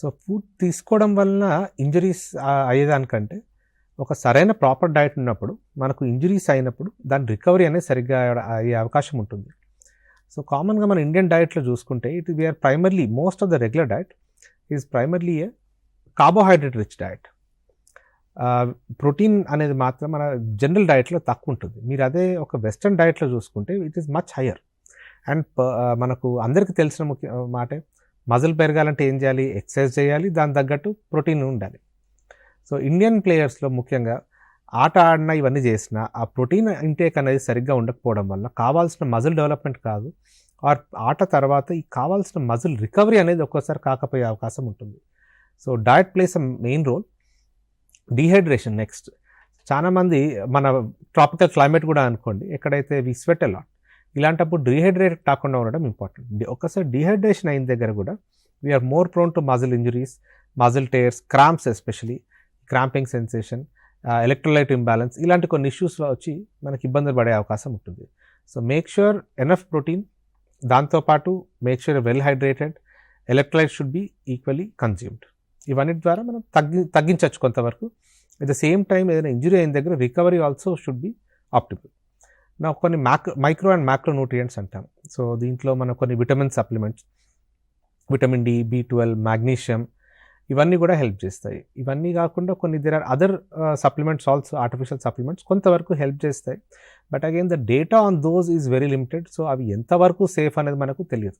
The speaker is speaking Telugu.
సో ఫుడ్ తీసుకోవడం వలన ఇంజరీస్ అయ్యేదానికంటే ఒక సరైన ప్రాపర్ డైట్ ఉన్నప్పుడు మనకు ఇంజరీస్ అయినప్పుడు దాని రికవరీ అనేది సరిగ్గా అయ్యే అవకాశం ఉంటుంది. సో కామన్గా మన ఇండియన్ డైట్లో చూసుకుంటే it we are primarily most of the regular diet is primarily a carbohydrate rich diet. Protein అనేది మాత్రం మన జనరల్ డైట్లో తక్కువ ఉంటుంది. మీరు అదే ఒక వెస్ట్రన్ డైట్లో చూసుకుంటే it is much higher. And మనకు అందరికీ తెలిసిన ముఖ్య మాటే మజిల్ పెరగాలంటే ఏం చేయాలి? ఎక్సర్సైజ్ చేయాలి. దాని తగ్గట్టు ప్రోటీన్ ఉండాలి. సో ఇండియన్ ప్లేయర్స్లో ముఖ్యంగా ఆట ఆడినా ఇవన్నీ చేసినా ఆ ప్రోటీన్ ఇంటేక్ అనేది సరిగ్గా ఉండకపోవడం వల్ల కావాల్సిన మజిల్ డెవలప్మెంట్ కాదు. ఆర్ ఆట తర్వాత ఈ కావాల్సిన మజిల్ రికవరీ అనేది ఒక్కోసారి కాకపోయే అవకాశం ఉంటుంది. So diet plays a main role. Dehydration next. చాలామంది మన ట్రాపికల్ క్లైమేట్ కూడా అనుకోండి. ఎక్కడైతే వి స్వెట్ అలాట్ ఇలాంటప్పుడు డిహైడ్రేట్ కాకుండా ఉండడం ఇంపార్టెంట్. ఒకసారి డిహైడ్రేషన్ అయిన దగ్గర కూడా we are more prone to muscle injuries muscle tears cramps especially cramping sensation electrolyte imbalance ఇలాంటి కొన్ని ఇష్యూస్ వచ్చి మనకి ఇబ్బందులు పడే అవకాశం ఉంటుంది. So make sure enough protein దాంతోపాటు make sure well hydrated electrolyte should be equally consumed ఇవన్నిటి ద్వారా మనం తగ్గి తగ్గించవచ్చు కొంతవరకు. అట్ ద సేమ్ టైం ఏదైనా ఇంజురీ అయిన దగ్గర recovery also should be optimal నా కొన్ని macro micro and macro nutrients అంటాం. సో దీంట్లో మనం కొన్ని vitamin supplements vitamin D B twelve magnesium ఇవన్నీ కూడా హెల్ప్ చేస్తాయి. ఇవన్నీ కాకుండా కొన్ని there are other supplements also artificial supplements కొంతవరకు హెల్ప్ చేస్తాయి. But again the data on those is very limited so అవి ఎంతవరకు సేఫ్ అనేది మనకు తెలియదు.